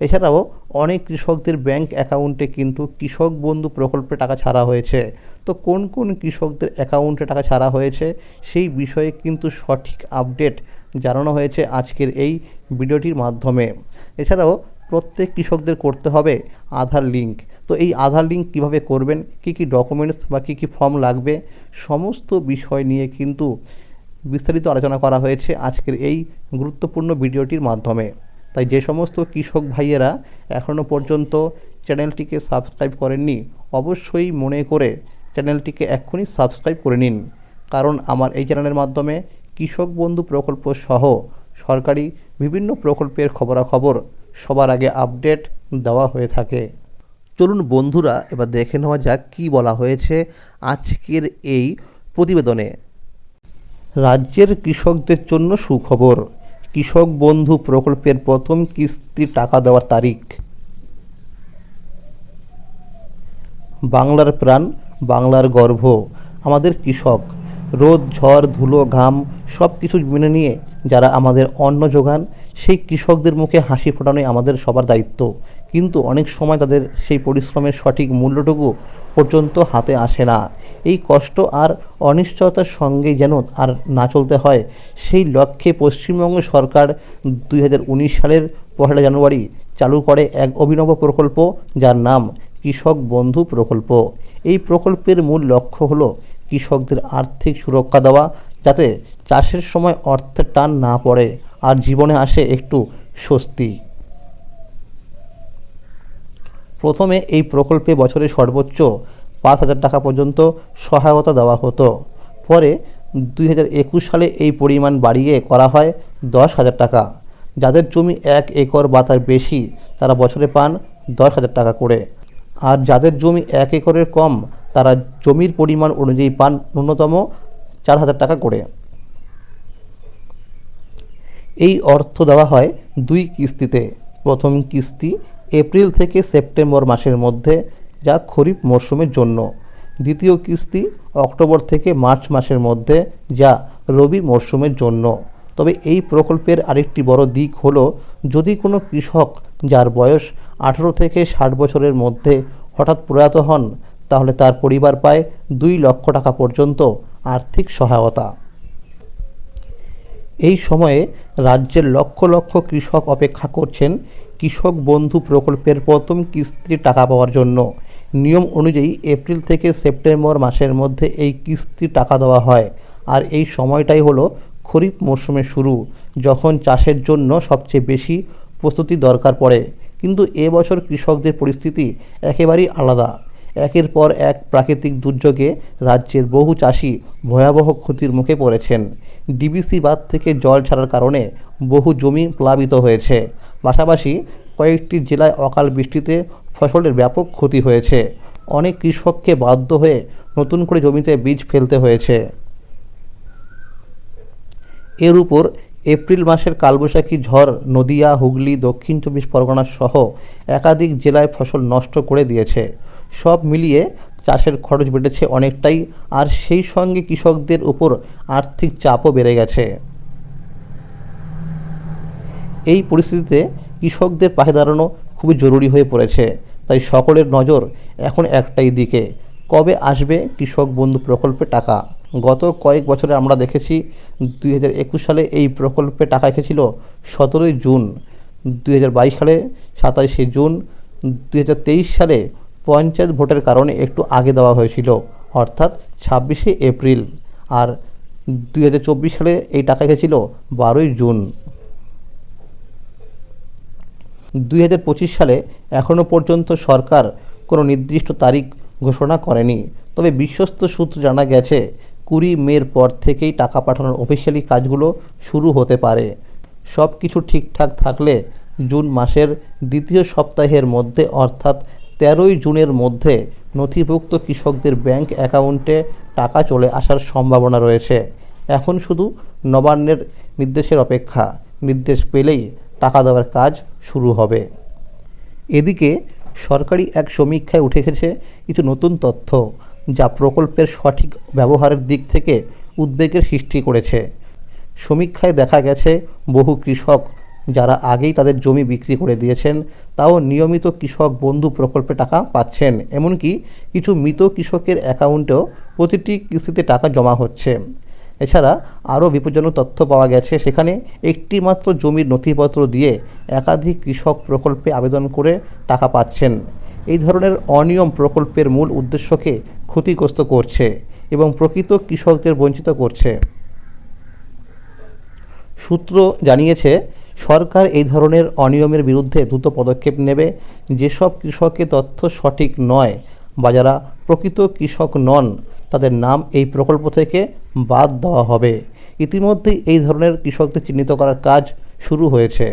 এছাড়াও অনেক কৃষকদের ব্যাংক অ্যাকাউন্টে কিন্তু কৃষক বন্ধু প্রকল্পে টাকা ছাড়া হয়েছে। তো কোন কোন কৃষকদের অ্যাকাউন্টে টাকা ছাড়া হয়েছে সেই বিষয়ে কিন্তু সঠিক আপডেট জানানো হয়েছে আজকের এই ভিডিওটির মাধ্যমে। এছাড়াও প্রত্যেক কৃষকদের করতে হবে আধার লিঙ্ক। তো এই আধার লিঙ্ক কীভাবে করবেন, কী কী ডকুমেন্টস বা কী কী ফর্ম লাগবে, সমস্ত বিষয় নিয়ে কিন্তু বিস্তারিত আলোচনা করা হয়েছে আজকের এই গুরুত্বপূর্ণ ভিডিওটির মাধ্যমে। তাই যে সমস্ত কৃষক ভাইয়েরা এখনও পর্যন্ত চ্যানেলটিকে সাবস্ক্রাইব করেননি, অবশ্যই মনে করে চ্যানেলটিকে এক্ষুনি সাবস্ক্রাইব করে নিন। কারণ আমার এই চ্যানেলের মাধ্যমে কৃষক বন্ধু প্রকল্প সহ সরকারি বিভিন্ন প্রকল্পের খবরাখবর সবার আগে আপডেট দেওয়া হয়ে থাকে। চলুন বন্ধুরা, এবার দেখে নেওয়া যাক কী বলা হয়েছে আজকের এই প্রতিবেদনে। রাজ্যের কৃষকদের জন্য সুখবর। কৃষক বন্ধু প্রকল্পের প্রথম কিস্তি টাকা দেওয়ার তারিখ। বাংলার প্রাণ, বাংলার গর্ভ, আমাদের কৃষক, রোদ, ঝড়, ধুলো, ঘাম সব কিছু মেনে নিয়ে যারা আমাদের অন্ন যোগান, সেই কৃষকদের মুখে হাসি ফোটানোই আমাদের সবার দায়িত্ব। কিন্তু অনেক সময় তাদের সেই পরিশ্রমের সঠিক মূল্যটুকু পর্যন্ত হাতে আসে না। এই কষ্ট আর অনিশ্চয়তার সঙ্গে যেন আর না চলতে হয়, সেই লক্ষ্যে পশ্চিমবঙ্গ সরকার দুই হাজার উনিশ সালের পহেলা জানুয়ারি চালু করে এক অভিনব প্রকল্প যার নাম কৃষক বন্ধু প্রকল্প। এই প্রকল্পের মূল লক্ষ্য হলো কৃষকদের আর্থিক সুরক্ষা দেওয়া, যাতে চাষের সময় অর্থের টান না পড়ে আর জীবনে আসে একটু স্বস্তি। প্রথমে এই প্রকল্পে বছরে সর্বোচ্চ পাঁচ হাজার টাকা পর্যন্ত সহায়তা দেওয়া হতো। পরে দুই হাজার একুশ সালে এই পরিমাণ বাড়িয়ে করা হয় দশ হাজার টাকা। যাদের জমি এক একর বা তার বেশি, তারা বছরে পান দশ হাজার টাকা করে। আর যাদের জমি এক একরের কম, তারা জমির পরিমাণ অনুযায়ী পান ন্যূনতম চার হাজার টাকা করে। এই অর্থ দেওয়া হয় দুই কিস্তিতে। প্রথম কিস্তি এপ্রিল থেকে সেপ্টেম্বর মাসের মধ্যে, যা খরিফ মরশুমের জন্য। দ্বিতীয় কিস্তি অক্টোবর থেকে মার্চ মাসের মধ্যে, যা রবি মরশুমের জন্য। তবে এই প্রকল্পের আরেকটি বড় দিক হল, যদি কোনো কৃষক যার বয়স আঠেরো থেকে ষাট বছরের মধ্যে হঠাৎ প্রয়াত হন, তাহলে তার পরিবার পায় দুই লক্ষ টাকা পর্যন্ত আর্থিক সহায়তা। এই সময়ে রাজ্যের লক্ষ লক্ষ কৃষক অপেক্ষা করছেন কৃষক বন্ধু প্রকল্পের প্রথম কিস্তির টাকা পাওয়ার জন্য। নিয়ম অনুযায়ী এপ্রিল থেকে সেপ্টেম্বর মাসের মধ্যে এই কিস্তির টাকা দেওয়া হয়। আর এই সময়টাই হলো খরিফ মরশুমের শুরু, যখন চাষের জন্য সবচেয়ে বেশি প্রস্তুতি দরকার পড়ে। কিন্তু এবছর কৃষকদের পরিস্থিতি একেবারেই আলাদা। একের পর এক প্রাকৃতিক দুর্যোগে রাজ্যের বহু চাষি ভয়াবহ ক্ষতির মুখে পড়েছেন। ডিবিসি বাঁধ থেকে জল ছাড়ার কারণে বহু জমি প্লাবিত হয়েছে। পাশাপাশি কয়েকটি জেলায় অকাল বৃষ্টিতে ফসলের ব্যাপক ক্ষতি হয়েছে। অনেক কৃষককে বাধ্য হয়ে নতুন করে জমিতে বীজ ফেলতে হয়েছে। এর উপর এপ্রিল মাসের কালবৈশাখী ঝড় নদিয়া, হুগলি, দক্ষিণ চব্বিশ পরগনা সহ একাধিক জেলায় ফসল নষ্ট করে দিয়েছে। সব মিলিয়ে চাষের খরচ বেড়েছে অনেকটাই, আর সেই সঙ্গে কৃষকদের উপর আর্থিক চাপও বেড়ে গেছে। এই পরিস্থিতিতে কৃষকদের পাশে দাঁড়ানো খুবই জরুরি হয়ে পড়েছে। তাই সকলের নজর এখন একটাই দিকে। কবে আসবে কৃষক বন্ধু প্রকল্পে টাকা? গত কয়েক বছরে আমরা দেখেছি দুই হাজার একুশ সালে এই প্রকল্পে টাকা এসেছিল সতেরোই জুন, দুই হাজার বাইশ সালে সাতাইশে জুন, দুই হাজার তেইশ সালে পঞ্চায়েত ভোটের কারণে একটু আগে দেওয়া হয়েছিল, অর্থাৎ ছাব্বিশে এপ্রিল। আর দুই হাজার চব্বিশ সালে এই টাকা এসেছিল বারোই জুন। দুই হাজার পঁচিশ সালে এখনও পর্যন্ত সরকার কোনো নির্দিষ্ট তারিখ ঘোষণা করেনি। তবে বিশ্বস্ত সূত্র জানা গেছে, কুড়ি মের পর থেকেই টাকা পাঠানোর অফিসিয়ালি কাজগুলো শুরু হতে পারে। সব কিছু ঠিকঠাক থাকলে জুন মাসের দ্বিতীয় সপ্তাহের মধ্যে, অর্থাৎ তেরোই জুনের মধ্যে নথিভুক্ত কৃষকদের ব্যাংক অ্যাকাউন্টে টাকা চলে আসার সম্ভাবনা রয়েছে। এখন শুধু নবান্নের নির্দেশের অপেক্ষা। নির্দেশ পেলেই টাকা দেওয়ার কাজ শুরু হবে। এদিকে সরকারি এক সমীক্ষায় উঠে এসেছে কিছু নতুন তথ্য যা প্রকল্পের সঠিক ব্যবহারের দিক থেকে উদ্বেগের সৃষ্টি করেছে। সমীক্ষায় দেখা গেছে, বহু কৃষক যারা আগেই তাদের জমি বিক্রি করে দিয়েছেন, তাও নিয়মিত কৃষক বন্ধু প্রকল্পে টাকা পাচ্ছেন। এমনকি কিছু মৃত কৃষকের অ্যাকাউন্টেও প্রতিটি কিস্তিতে টাকা জমা হচ্ছে। এছাড়া আরও বিপজ্জনক তথ্য পাওয়া গেছে। সেখানে একটি মাত্র জমির নথিপত্র দিয়ে একাধিক কৃষক প্রকল্পে আবেদন করে টাকা পাচ্ছেন। এই ধরনের অনিয়ম প্রকল্পের মূল উদ্দেশ্যকে ক্ষতিগ্রস্ত করছে এবং প্রকৃত কৃষকদের বঞ্চিত করছে। সূত্র জানিয়েছে, সরকার এই ধরনের অনিয়মের বিরুদ্ধে দ্রুত পদক্ষেপ নেবে। যেসব কৃষকের তথ্য সঠিক নয়, বা যারা প্রকৃত কৃষক নন, তাদের নাম এই প্রকল্প থেকে বাদ দেওয়া হবে। ইতিমধ্যেই এই ধরনের কৃষকদের চিহ্নিত করার কাজ শুরু হয়েছে।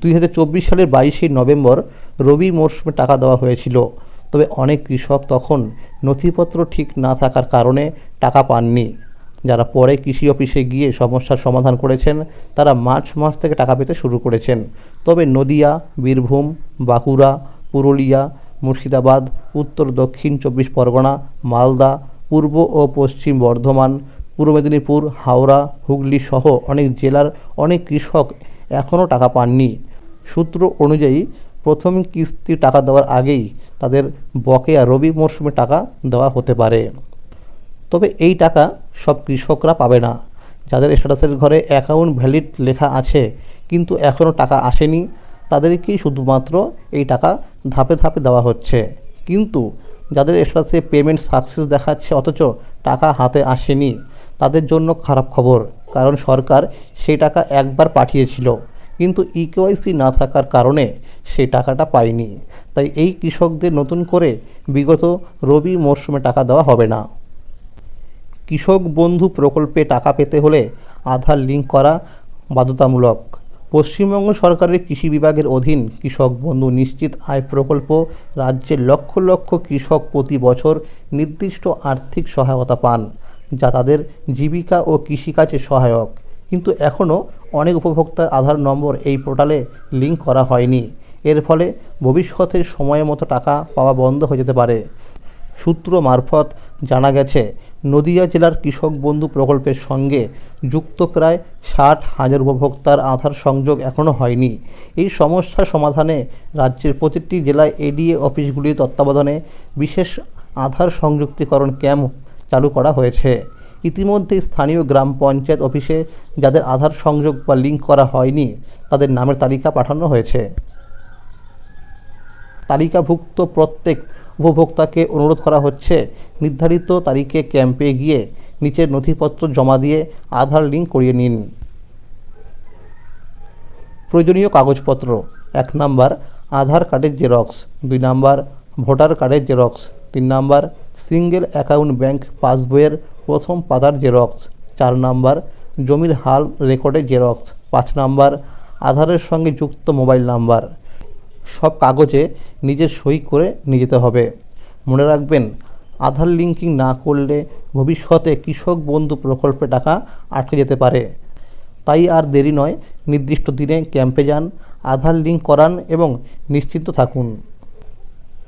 দুই হাজার চব্বিশ সালের বাইশে নভেম্বর রবি মরশুমে টাকা দেওয়া হয়েছিল, তবে অনেক কৃষক তখন নথিপত্র ঠিক না থাকার কারণে টাকা পাননি। যারা পরে কৃষি অফিসে গিয়ে সমস্যার সমাধান করেছেন, তারা মার্চ মাস থেকে টাকা পেতে শুরু করেছেন। তবে নদিয়া, বীরভূম, বাঁকুড়া পুরুলিয়া, মুর্শিদাবাদ, উত্তর, দক্ষিণ চব্বিশ পরগনা, মালদা, পূর্ব ও পশ্চিম বর্ধমান, পূর্ব মেদিনীপুর, হাওড়া, হুগলি সহ অনেক জেলার অনেক কৃষক এখনও টাকা পাননি। সূত্র অনুযায়ী, প্রথম কিস্তি টাকা দেওয়ার আগেই তাদের বকেয়া রবি মরশুমে টাকা দেওয়া হতে পারে। তবে এই টাকা সব কৃষকরা পাবে না। যাদের স্ট্যাটাসের ঘরে অ্যাকাউন্ট ভ্যালিড লেখা আছে, কিন্তু এখনও টাকা আসেনি তাদেরকেই শুধুমাত্র এই টাকা ধাপে ধাপে দেওয়া হচ্ছে। কিন্তু যাদের স্ট্যাটাসে পেমেন্ট সাকসেস দেখাচ্ছে, অথচ টাকা হাতে আসেনি, তাদের জন্য খারাপ খবর। কারণ সরকার সেই টাকা একবার পাঠিয়েছিল, কিন্তু ইকেওয়াইসি না থাকার কারণে সেই টাকাটা পায়নি। তাই এই কৃষকদের নতুন করে বিগত রবি মরশুমে টাকা দেওয়া হবে না। কৃষক বন্ধু প্রকল্পে টাকা পেতে হলে আধার লিঙ্ক করা বাধ্যতামূলক। পশ্চিমবঙ্গ সরকারের কৃষি বিভাগের অধীন কৃষক বন্ধু নিশ্চিত আয় প্রকল্প রাজ্যের লক্ষ লক্ষ কৃষক প্রতি বছর নির্দিষ্ট আর্থিক সহায়তা পান, যা তাদের জীবিকা ও কৃষিকাজে সহায়ক। কিন্তু এখনও অনেক উপভোক্তার আধার নম্বর এই পোর্টালে লিঙ্ক করা হয়নি। এর ফলে ভবিষ্যতে সময় মতো টাকা পাওয়া বন্ধ হয়ে যেতে পারে। সূত্র মারফত জানা গেছে নদিয়া জেলার কৃষক বন্ধু প্রকল্পের সঙ্গে যুক্ত প্রায় ষাট হাজার উপভোক্তার আধার সংযোগ এখনও হয়নি। এই সমস্যার সমাধানে রাজ্যের প্রতিটি জেলায় এডিএ অফিসগুলির তত্ত্বাবধানে বিশেষ আধার সংযুক্তিকরণ ক্যাম্প চালু করা হয়েছে। ইতিমধ্যে স্থানীয় গ্রাম পঞ্চায়েত অফিসে যাদের আধার সংযোগ বা লিঙ্ক করা হয়নি, তাদের নামের তালিকা পাঠানো হয়েছে। তালিকাভুক্ত প্রত্যেক উপভোক্তাকে অনুরোধ করা হচ্ছে, নির্ধারিত তারিখে ক্যাম্পে গিয়ে নিচের নথিপত্র জমা দিয়ে আধার লিঙ্ক করিয়ে নিন। প্রয়োজনীয় কাগজপত্র, এক নাম্বার আধার কার্ডের জেরক্স, দুই নাম্বার ভোটার কার্ডের জেরক্স, তিন নাম্বার সিঙ্গেল অ্যাকাউন্ট ব্যাংক পাসবইয়ের প্রথম পাতার জেরক্স, চার নাম্বার জমির হাল রেকর্ডের জেরক্স, পাঁচ নাম্বার আধারের সঙ্গে যুক্ত মোবাইল নাম্বার। সব কাগজে নিজের সই করে নিয়ে যেতে হবে। মনে রাখবেন, আধার লিঙ্কিং না করলে ভবিষ্যতে কৃষক বন্ধু প্রকল্পে টাকা আটকে যেতে পারে। তাই আর দেরি নয়, নির্দিষ্ট দিনে ক্যাম্পে যান, আধার লিঙ্ক করান এবং নিশ্চিন্ত থাকুন।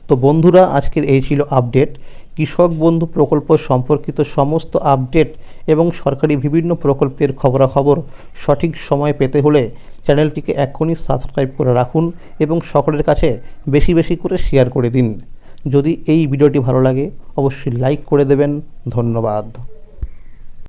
তো বন্ধুরা, আজকের এই ছিল আপডেট কৃষক বন্ধু প্রকল্প সম্পর্কিত সমস্ত আপডেট এবং সরকারি বিভিন্ন প্রকল্পের খবরাখবর সঠিক সময় পেতে হলে চ্যানেলটিকে এক্ষুনি সাবস্ক্রাইব করে রাখুন এবং সকলের কাছে বেশি বেশি করে শেয়ার করে দিন। যদি এই ভিডিওটি ভালো লাগে, অবশ্যই লাইক করে দেবেন। ধন্যবাদ।